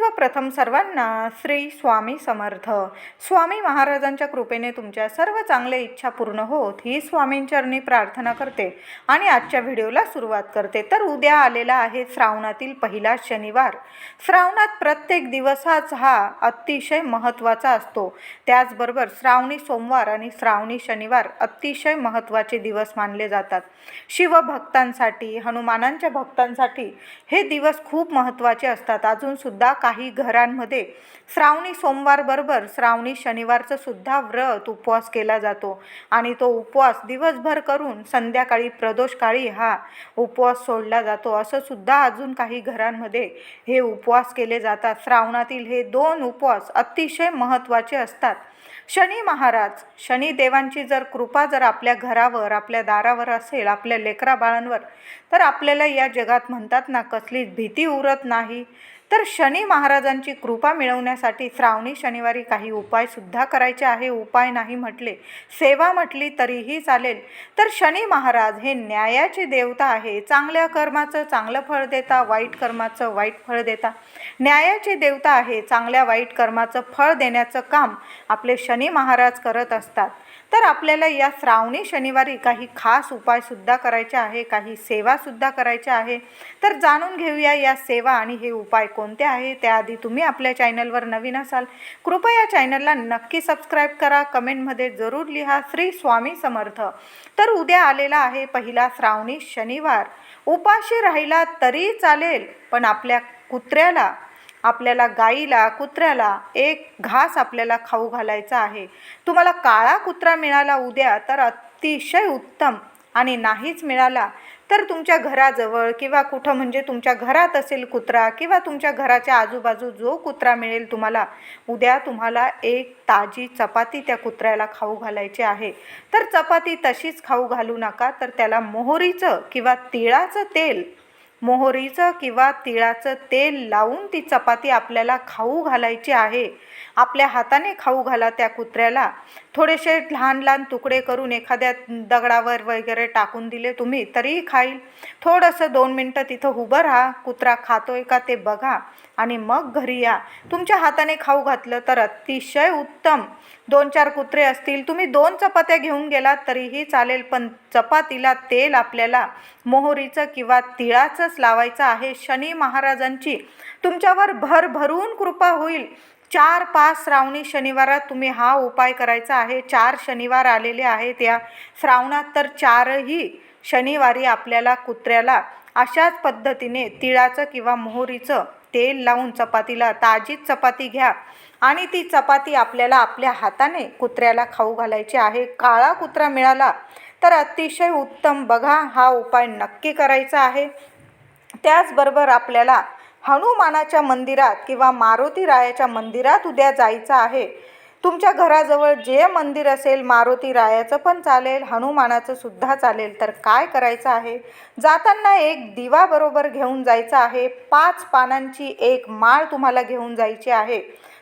सर्वप्रथम सर्वांना श्री स्वामी समर्थ. स्वामी महाराजांच्या कृपेने तुमच्या सर्व चांगल्या इच्छा पूर्ण होत ही स्वामींचरणी प्रार्थना करते आणि आजच्या व्हिडिओला सुरुवात करते. तर उद्या आलेला आहे श्रावणातील पहिला शनिवार. श्रावणात प्रत्येक दिवसाच हा अतिशय महत्त्वाचा असतो. त्याचबरोबर श्रावणी सोमवार आणि श्रावणी शनिवार अतिशय महत्त्वाचे दिवस मानले जातात. शिवभक्तांसाठी हनुमानांच्या भक्तांसाठी हे दिवस खूप महत्त्वाचे असतात. अजूनसुद्धा का काही घरांमध्ये श्रावणी सोमवारबरोबर श्रावणी शनिवारचं सुद्धा व्रत उपवास केला जातो आणि तो उपवास दिवसभर करून संध्याकाळी प्रदोषकाळी हा उपवास सोडला जातो. असं सुद्धा अजून काही घरांमध्ये हे उपवास केले जातात. श्रावणातील हे दोन उपवास अतिशय महत्त्वाचे असतात. शनी महाराज शनिदेवांची जर कृपा जर आपल्या घरावर आपल्या दारावर असेल आपल्या लेकरा बाळांवर तर आपल्याला या जगात म्हणतात ना कसलीच भीती उरत नाही. तर शनी महाराजांची कृपा मिळवण्यासाठी श्रावणी शनिवारी काही उपायसुद्धा करायचे आहे. उपाय नाही म्हटले सेवा म्हटली तरीही चालेल. तर शनी महाराज हे न्यायाचे देवता आहे. चांगल्या कर्माचं चांगलं फळ देता वाईट कर्माचं वाईट फळ देता. न्यायाचे देवता आहे. चांगल्या वाईट कर्माचं फळ देण्याचं काम आपले शनी महाराज करत असतात. तर आपल्याला या श्रावणी शनिवारी काही खास उपायसुद्धा करायचे आहे काही सेवासुद्धा करायच्या आहे. तर जाणून घेऊया या सेवा आणि हे उपाय कोणते आहे त्याआधी तुम्ही आपल्या चॅनलवर नवीन असाल कृपया चॅनलला नक्की सबस्क्राईब करा. कमेंटमध्ये जरूर लिहा श्री स्वामी समर्थ. तर उद्या आलेला आहे पहिला श्रावणी शनिवार. उपाशी राहिला तरी चालेल पण आपल्या कुत्र्याला आपल्याला गाईला कुत्र्याला एक घास आपल्याला खाऊ घालायचा आहे. तुम्हाला काळा कुत्रा मिळाला उद्या तर अतिशय उत्तम. आणि नाहीच मिळाला तर तुमच्या घराजवळ किंवा कुठं म्हणजे तुमच्या घरात असेल कुत्रा किंवा तुमच्या घराच्या आजूबाजू जो कुत्रा मिळेल तुम्हाला उद्या तुम्हाला एक ताजी चपाती त्या कुत्र्याला खाऊ घालायची आहे. तर चपाती तशीच खाऊ घालू नका तर त्याला मोहरीचं किंवा तिळाचं तेल मोहरीचं किंवा तिळाचं तेल लावून ती चपाती आपल्याला खाऊ घालायची आहे. आपल्या हाताने खाऊ घाला त्या कुत्र्याला. थोडेसे लहान लहान तुकडे करून एखाद्या दगडावर वगैरे टाकून दिले तुम्ही तरीही खाईल. थोडंसं दोन मिनटं तिथं उभं राहा. कुत्रा खातोय का ते बघा. आणि मग घरी या. तुमच्या हाताने खाऊ घातलं तर अतिशय उत्तम. दोन चार कुत्रे असतील तुम्ही दोन चपात्या घेऊन गेलात तरीही चालेल पण चपातीला तेल आपल्याला मोहरीचं किंवा तिळाचंच लावायचं आहे. शनी महाराजांची तुमच्यावर भरभरून कृपा होईल. चार पाच श्रावणी शनिवारात तुम्ही हा उपाय करायचा आहे. चार शनिवार आलेले आहेत. या श्रावणात तर चारही शनिवारी आपल्याला कुत्र्याला अशाच पद्धतीने तिळाचं किंवा मोहरीचं तेल लावून चपातीला ताजीच चपाती घ्या आणि ती चपाती आपल्याला आपल्या हाताने कुत्र्याला खाऊ घालायची आहे. काळा कुत्रा मिळाला तर अतिशय उत्तम. बघा हा उपाय नक्की करायचा आहे. त्याचबरोबर आपल्याला हनुमानाच्या मंदिरात किंवा मारुती रायाच्या मंदिरात उद्या जायचं आहे. तुमच्या घराजवळ जे मंदिर असेल मारुती रायाचं पण चालेल हनुमानाचं सुद्धा चालेल तर काय करायचं आहे? जाताना एक दिवा बरोबर घेऊन जायचं आहे. पाच पानांची एक माळ तुम्हाला घेऊन जायची आहे.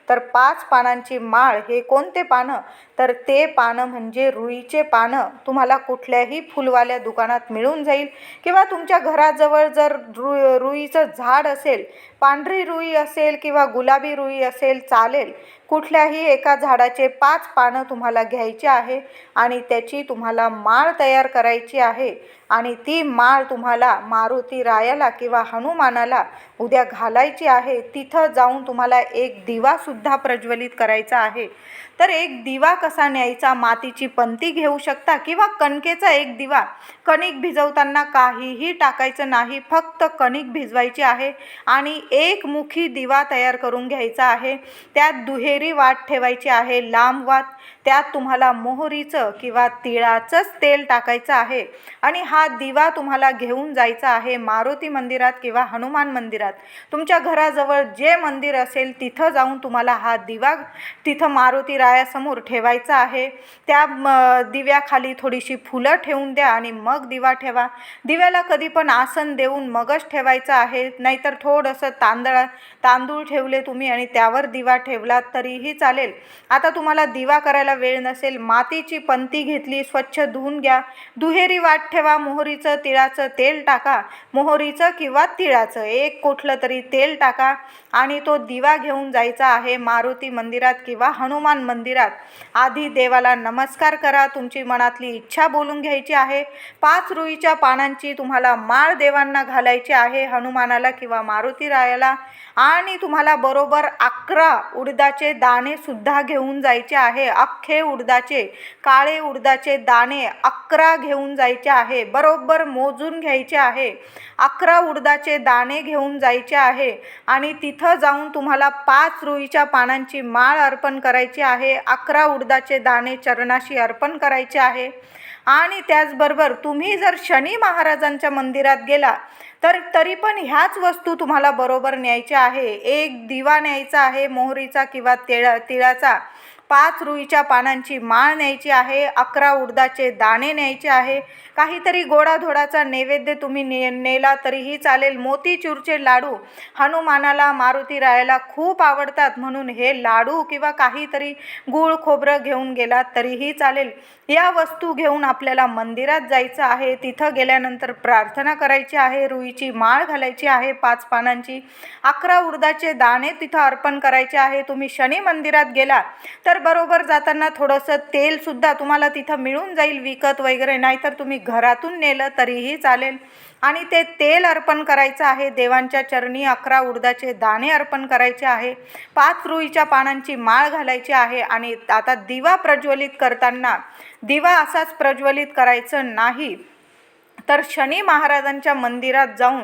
तर पाच पानांची माळ हे कोणते पानं? तर ते पानं म्हणजे रुईचे पानं. तुम्हाला कुठल्याही फुलवाल्या दुकानात मिळून जाईल. किंवा तुमच्या घराजवळ जर रु रुईचं झाड असेल पांढरी रुई असेल किंवा गुलाबी रुई असेल चालेल. कुठल्याही एका झाडाचे पाच पानं तुम्हाला घ्यायची आहे आणि त्याची तुम्हाला माळ तयार करायची आहे. आणि ती माळ तुम्हाला मारुती रायाला किंवा हनुमानाला उद्या घालायची आहे तिथं जाऊन तुम्हाला एक दिवासुद्धा प्रज्वलित करायचा आहे. तर एक दिवा कसा न्यायचा? मातीची पंती घेऊ शकता किंवा कणकेचा एक दिवा? कणिक भिजवताना काहीही टाकायचं नाही फक्त कणिक भिजवायची आहे आणि एक मुखी दिवा तयार करून घ्यायचा आहे. त्यात दुहेरी वाट ठेवायची आहे लांब वात त्यात तुम्हाला मोहरीचं किंवा तिळाचंच तेल टाकायचं आहे. आणि हा दिवा तुम्हाला घेऊन जायचा आहे मारुती मंदिरात किंवा हनुमान मंदिरात. तुमच्या घराजवळ जे मंदिर असेल तिथं जाऊन तुम्हाला हा दिवा तिथं मारुती रायासमोर ठेवायचा आहे. त्या म दिव्याखाली थोडीशी फुलं ठेवून द्या आणि मग दिवा ठेवा. दिव्याला कधी पण आसन देऊन मगच ठेवायचं आहे. नाहीतर थोडंसं तांदळा तांदूळ ठेवले तुम्ही आणि त्यावर दिवा ठेवलात तरीही चालेल. आता तुम्हाला दिवा करायला वेळ नसेल मातीची पंती घेतली स्वच्छ धुवून घ्या. दुहेरी वाट ठेवा मोहरीचं तिळाचं तेल टाका. मोहरीचं किंवा तिळाचं एक कुठलं तरी तेल टाका आणि तो दिवा घेऊन जायचा आहे मारुती मंदिरात किंवा हनुमान मंदिरात. आधी देवाला नमस्कार करा तुमची मनातली इच्छा बोलून घ्यायची आहे. पाच रुईच्या पानांची तुम्हाला माळ देवांना घालायची आहे हनुमानाला किंवा मारुती रायाला. आणि तुम्हाला बरोबर अकरा उडदाचे दाणे सुद्धा घेऊन जायचे आहे. अख्खे उडदाचे काळे उडदाचे दाणे अकरा घेऊन जायचे आहे बरोबर मोजून घ्यायचे आहे. अकरा उडदाचे दाणे घेऊन जायचे आहे आणि तिथं जाऊन तुम्हाला पाच रुईच्या पानांची माळ अर्पण करायची आहे अकरा उडदाचे दाणे चरणाशी अर्पण करायचे आहे. आणि त्याचबरोबर तुम्ही जर शनी महाराजांच्या मंदिरात गेला तर तरी पण ह्याच वस्तू तुम्हाला बरोबर न्यायच्या आहे. एक दिवा न्यायचा आहे मोहरीचा किंवा तिळा तिळाचा. पाच रुईच्या पानांची माळ न्यायची आहे अकरा उडदाचे दाणे न्यायचे आहे. काहीतरी गोडाधोडाचा नैवेद्य तुम्ही ने नेला तरीही चालेल. मोतीचूरचे लाडू हनुमानाला मारुती रायाला खूप आवडतात. म्हणून हे लाडू किंवा काहीतरी गूळ खोबरं घेऊन गेलात तरीही चालेल. या वस्तू घेऊन आपल्याला मंदिरात जायचं आहे. तिथं गेल्यानंतर प्रार्थना करायची आहे. रुईची माळ घालायची आहे. पाच पानांची अकरा उडदाचे दाणे तिथं अर्पण करायचे आहे. तुम्ही शनी मंदिरात गेला तर बरोबर जाताना थोडंसं तेलसुद्धा तुम्हाला तिथं मिळून जाईल विकत वगैरे नाहीतर तुम्ही घरातून नेलं तरीही चालेल. आणि ते तेल अर्पण करायचं आहे. देवांच्या चरणी अकरा उडदाचे दाणे अर्पण करायचे आहे. पाच रुईच्या पानांची माळ घालायची आहे आणि आता दिवा प्रज्वलित करताना दिवा असाच प्रज्वलित करायचं नाही. तर शनी महाराजांच्या मंदिरात जाऊन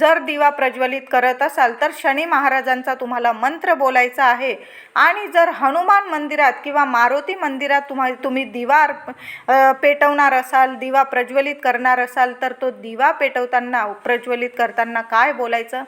जर दिवा प्रज्वलित करत असाल तर शनी महाराजांचा तुम्हाला मंत्र बोलायचा आहे. आणि जर हनुमान मंदिरात किंवा मारुती मंदिरात तुम्हा तुम्ही दिवा पेटवणार असाल दिवा प्रज्वलित करणार असाल तर तो दिवा पेटवताना प्रज्वलित करताना काय बोलायचं?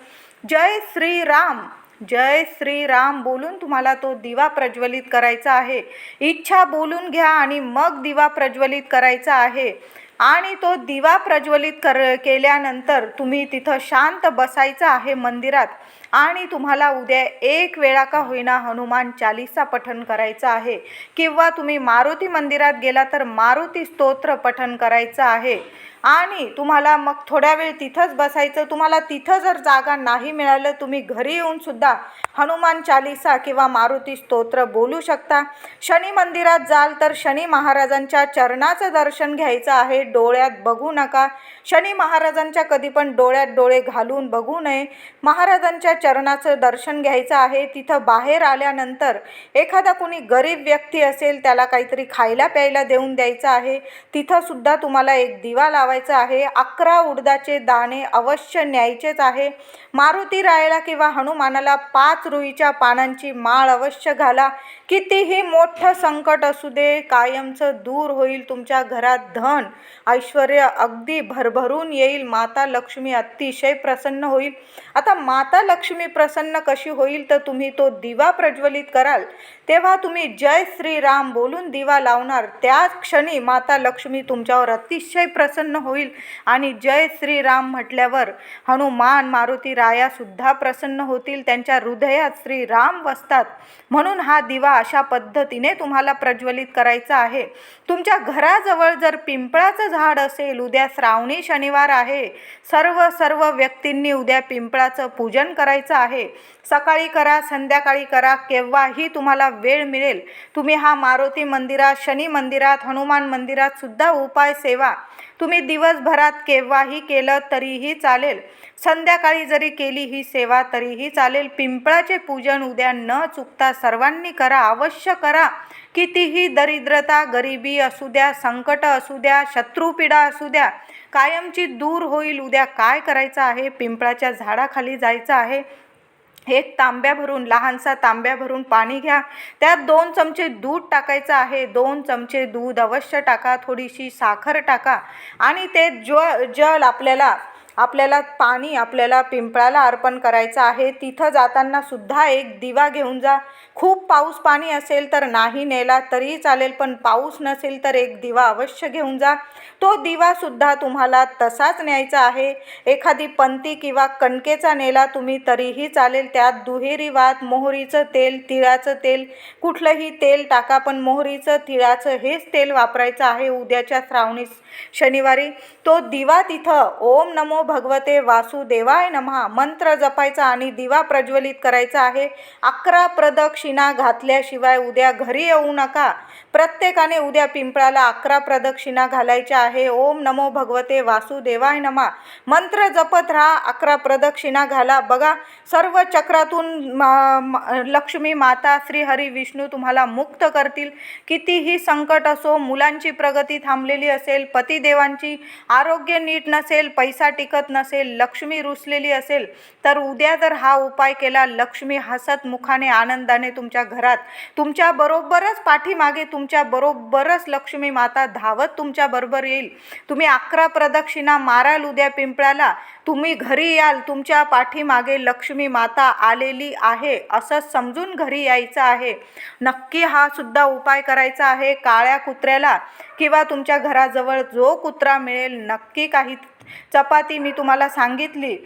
जय श्रीराम! जय श्रीराम! बोलून तुम्हाला तो दिवा प्रज्वलित करायचा आहे. इच्छा बोलून घ्या आणि मग दिवा प्रज्वलित करायचा आहे. आणि तो दिवा प्रज्वलित कर केल्यानंतर तुम्ही तिथं शांत बसायचं आहे मंदिरात. आणि तुम्हाला उद्या एक वेळा का होईना हनुमान चालिसा पठण करायचं आहे. किंवा तुम्ही मारुती मंदिरात गेला तर मारुती स्तोत्र पठण करायचं आहे. आणि तुम्हाला मग थोड्या वेळ तिथंच बसायचं. तुम्हाला तिथं जर जागा नाही मिळालं तुम्ही घरी येऊन सुद्धा हनुमान चालिसा किंवा मारुती स्तोत्र बोलू शकता. शनी मंदिरात जाल तर शनी महाराजांच्या चरणाचं दर्शन घ्यायचं आहे. डोळ्यात बघू नका. शनी महाराजांच्या कधी पण डोळ्यात डोळे घालून बघू नये. महाराजांच्या चरणाचं दर्शन घ्यायचं आहे. तिथं बाहेर आल्यानंतर एखादा कोणी गरीब व्यक्ती असेल त्याला काहीतरी खायला प्यायला देऊन द्यायचं आहे. तिथंसुद्धा तुम्हाला एक दिवा लावायचं आहे. अकरा उडदाचे दाणे अवश्य न्यायचेच आहे. मारुती रायाला किंवा हनुमानाला पाच रुईच्या पानांची माळ अवश्य घाला. कितीही मोठं संकट असू दे कायमचं दूर होईल तुमच्या घरात धन. ऐश्वर अगदी भरभरून येईल. माता लक्ष्मी अतिशय प्रसन्न होईल. आता माता लक्ष्मी प्रसन्न कशी होईल? तर तुम्ही तो दिवा प्रज्वलित कराल. तेव्हा तुम्ही जय श्रीराम बोलून दिवा लावणार. त्याच क्षणी माता लक्ष्मी तुमच्यावर अतिशय प्रसन्न होईल. आणि जय श्रीराम म्हटल्यावर हनुमान मारुती रायासुद्धा प्रसन्न होतील. त्यांच्या हृदयात श्रीराम वसतात. म्हणून हा दिवा अशा पद्धतीने तुम्हाला प्रज्वलित करायचा आहे. तुमच्या घराजवळ जर पिंपळाचं झाड असेल उद्या श्रावणी शनिवार आहे. सर्व सर्व व्यक्तींनी उद्या पिंपळाचं पूजन करायचं आहे. सकाळी करा संध्याकाळी करा केव्हाही तुम्हाला वेळ मिळेल. तुम्ही हा मारुती मंदिरात शनी मंदिरात हनुमान मंदिरात सुद्धा उपाय सेवा. तुम्ही दिवसभरात केव्हाही केलं तरीही चालेल. संध्याकाळी जरी केली ही सेवा तरीही चालेल. पिंपळाचे पूजन उद्या न चुकता सर्वांनी करा अवश्य करा. कितीही दरिद्रता गरिबी असू द्या संकट असू द्या शत्रुपीडा असू द्या कायमची दूर होईल. उद्या काय करायचं आहे? पिंपळाच्या झाडाखाली जायचं आहे. एक तांब्या भरून लहानसा तांब्या भरून पाणी घ्या. त्यात दोन चमचे दूध टाकायचं आहे. दोन चमचे दूध अवश्य टाका. थोडीशी साखर टाका. आणि ते ज जल आपल्याला आपल्याला पाणी आपल्याला पिंपळाला अर्पण करायचं आहे. तिथं जाताना सुद्धा एक दिवा घेऊन जा. खूप पाऊस पाणी असेल तर नाही नेला तरीही चालेल पण पाऊस नसेल तर एक दिवा अवश्य घेऊन जा. तो दिवासुद्धा तुम्हाला तसाच न्यायचा आहे. एखादी पंती किंवा कणकेचा नेला तुम्ही तरीही चालेल. त्यात दुहेरी वात मोहरीचं तेल तिळाचं तेल कुठलंही तेल टाका पण मोहरीचं तिळाचं हेच तेल वापरायचं आहे उद्याच्या श्रावणी शनिवारी. तो दिवा तिथं ओम नमो भगवते वासुदेवाय नमहा. मंत्र जपायचा आणि दिवा प्रज्वलित करायचा आहे. अकरा प्रदक्षिणा घातल्याशिवाय उद्या घरी येऊ नका. प्रत्येकाने उद्या पिंपळाला अकरा प्रदक्षिणा घालायच्या आहे. ओम नमो भगवते वासुदेवाय नमा मंत्र जपत राहा अकरा प्रदक्षिणा घाला. बघा सर्व चक्रातून लक्ष्मी माता श्री हरी विष्णू तुम्हाला मुक्त करतील. कितीही संकट असो मुलांची प्रगती थांबलेली असेल पतिदेवांची आरोग्य नीट नसेल पैसा टिकत नसेल लक्ष्मी रुसलेली असेल तर उद्या जर हा उपाय केला लक्ष्मी हसत मुखाने आनंदाने तुमच्या घरात तुमच्या बरोबरच पाठीमागे तुमच्या बरोबरच लक्ष्मी माता धावत तुमच्या बरोबर येईल. तुम्ही अकरा प्रदक्षिणा माराल उद्या पिंपळाला तुम्ही घरी याल तुमच्या पाठीमागे लक्ष्मी माता आलेली आहे असं समजून घरी यायचं आहे. नक्की हा सुद्धा उपाय करायचा आहे काळ्या कुत्र्याला किंवा तुमच्या घराजवळ जो कुत्रा मिळेल नक्की काही चपाती मी तुम्हाला सांगितली.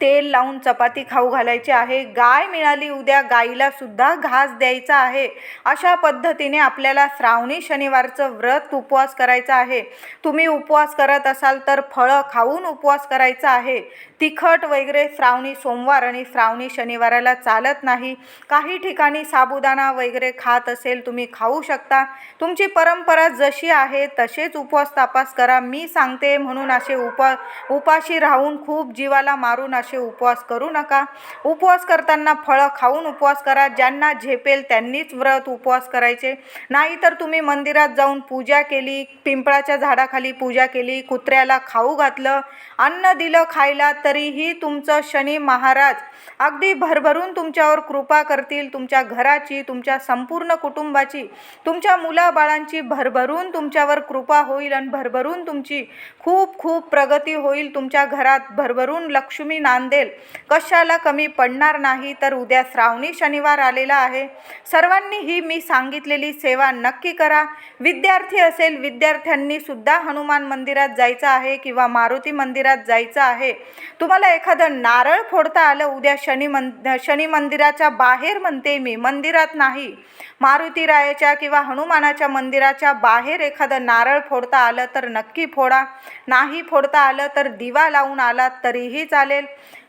तेल लावून चपाती खाऊ घालायची आहे. गाय मिळाली उद्या गाईला सुद्धा घास द्यायचा आहे. अशा पद्धतीने आपल्याला श्रावणी शनिवारचं व्रत उपवास करायचा आहे. तुम्ही उपवास करत असाल तर फळं खाऊन उपवास करायचा आहे. तिखट वगैरे श्रावणी सोमवार आणि श्रावणी शनिवाराला चालत नाही. काही ठिकाणी साबुदाणा वगैरे खात असेल तुम्ही खाऊ शकता. तुमची परंपरा जशी आहे तसेच उपवास तापास करा. मी सांगते म्हणून असे उपा उपाशी राहून खूप जीवाला मारून असे उपवास करू नका. उपवास करताना फळं खाऊन उपवास करा. ज्यांना झेपेल त्यांनीच व्रत उपवास करायचे. नाहीतर तुम्ही मंदिरात जाऊन पूजा केली पिंपळाच्या झाडाखाली पूजा केली कुत्र्याला खाऊ घातलं अन्न दिलं खायला तरीही तुमचं शनी महाराज अगदी भरभरून तुमच्यावर कृपा करतील. तुमच्या घराची तुमच्या संपूर्ण कुटुंबाची तुमच्या मुलाबाळांची भरभरून तुमच्यावर कृपा होईल आणि भरभरून तुमची खूप खूप प्रगती होईल. तुमच्या घरात भरभरून लक्ष्मी नांदेल कशाला कमी पडणार नाही तर उद्या श्रावणी शनिवार आलेला आहे. सर्वांनी ही मी सांगितलेली सेवा नक्की करा. विद्यार्थी असेल विद्यार्थ्यांनी सुद्धा हनुमान मंदिरात जायचं आहे किंवा मारुती मंदिरात जायचं आहे. तुम्हाला एखादं नारळ फोडता आलं उद्या शनी मंद शनी मंदिराच्या बाहेर म्हणते मी मंदिरात नाही. मारुती रायाच्या किंवा हनुमानाच्या मंदिराच्या बाहेर एखादं नारळ फोडता आलं तर नक्की फोडा. नाही फोडता आलं तर दिवा लावून आलात तरीही चालेल.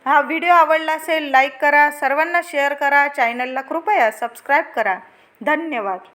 हा व्हिडिओ आवडला असेल लाईक करा. सर्वांना शेअर करा. चॅनलला कृपया सबस्क्राईब करा. धन्यवाद.